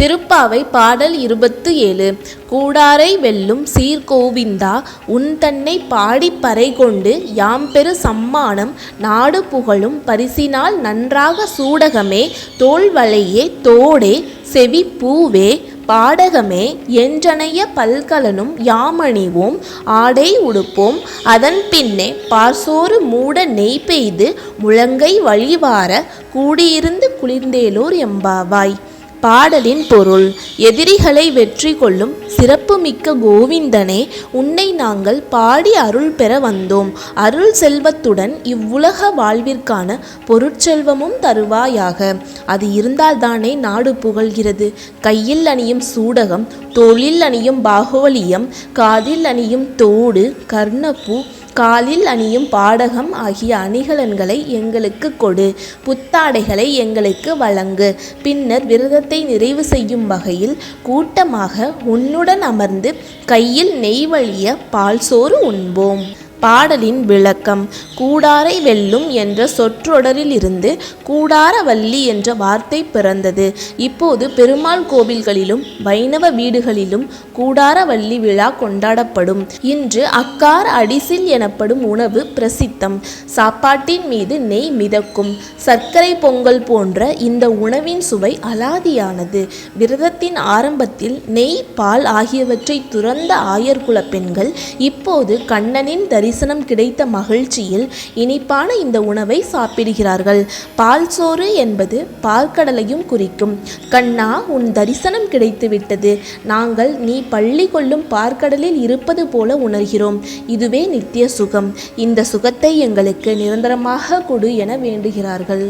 திருப்பாவை பாடல் இருபத்து ஏழு. கூடாரை வெல்லும் சீர்கோவிந்தா உன் தன்னை பாடிப் பறை கொண்டு யாம்பெறு சம்மானம் நாடு புகழும் பரிசினால் நன்றாக சூடகமே தோள்வளையே தோடே செவி பூவே பாடகமே என்றனைய பல்கலனும் யாமணிவோம் ஆடை உடுப்போம் அதன் பின்னே பார்சோறு மூட நெய் பெய்து முழங்கை வழிவார கூடியிருந்து குளிர்ந்தேலோர் எம்பாவாய். பாடலின் பொருள் எதிரிகளை வெற்றி கொள்ளும் சிறப்புமிக்க கோவிந்தனே உன்னை நாங்கள் பாடி அருள் பெற வந்தோம். அருள் செல்வத்துடன் இவ்வுலக வாழ்விற்கான பொருட்செல்வமும் தருவாயாக. அது இருந்தால்தானே நாடு புகழ்கிறது. கையில் அணியும் சூடகம் தோளில் அணியும் பாகோலியம் காதில் அணியும் தோடு கர்ணப்பூ காலில் அணியும் பாடகம் ஆகிய அணிகலன்களை எங்களுக்கு கொடு. புத்தாடைகளை எங்களுக்கு வழங்கு. பின்னர் விரதத்தை நிறைவு செய்யும் வகையில் கூட்டமாக உன்னுடன் அமர்ந்து கையில் நெய் வழிய பால் சோறு உண்போம். பாடலின் விளக்கம். கூடாரை வெல்லும் என்ற சொற்றொடரிலிருந்து கூடாரவல்லி என்ற வார்த்தை பிறந்தது. இப்போது பெருமாள் கோவில்களிலும் வைணவ வீடுகளிலும் கூடாரவல்லி விழா கொண்டாடப்படும். இன்று அக்கார அடிசில் எனப்படும் உணவு பிரசித்தம். சாப்பாட்டின் மீது நெய் மிதக்கும். சர்க்கரை பொங்கல் போன்ற இந்த உணவின் சுவை அலாதியானது. விரதத்தின் ஆரம்பத்தில் நெய் பால் ஆகியவற்றை துறந்த ஆயர்குல பெண்கள் இப்போது கண்ணனின் தரி தரிசனம் கிடைத்த மகிழ்ச்சியில் இனிப்பான இந்த உணவை சாப்பிடுகிறார்கள். பால் சோறு என்பது பால்கடலையும் குறிக்கும். கண்ணா உன் தரிசனம் கிடைத்துவிட்டது. நாங்கள் நீ பள்ளி கொள்ளும் பார்க்கடலில் இருப்பது போல உணர்கிறோம். இதுவே நித்திய சுகம். இந்த சுகத்தை எங்களுக்கு நிரந்தரமாக கொடு என வேண்டுகிறார்கள்.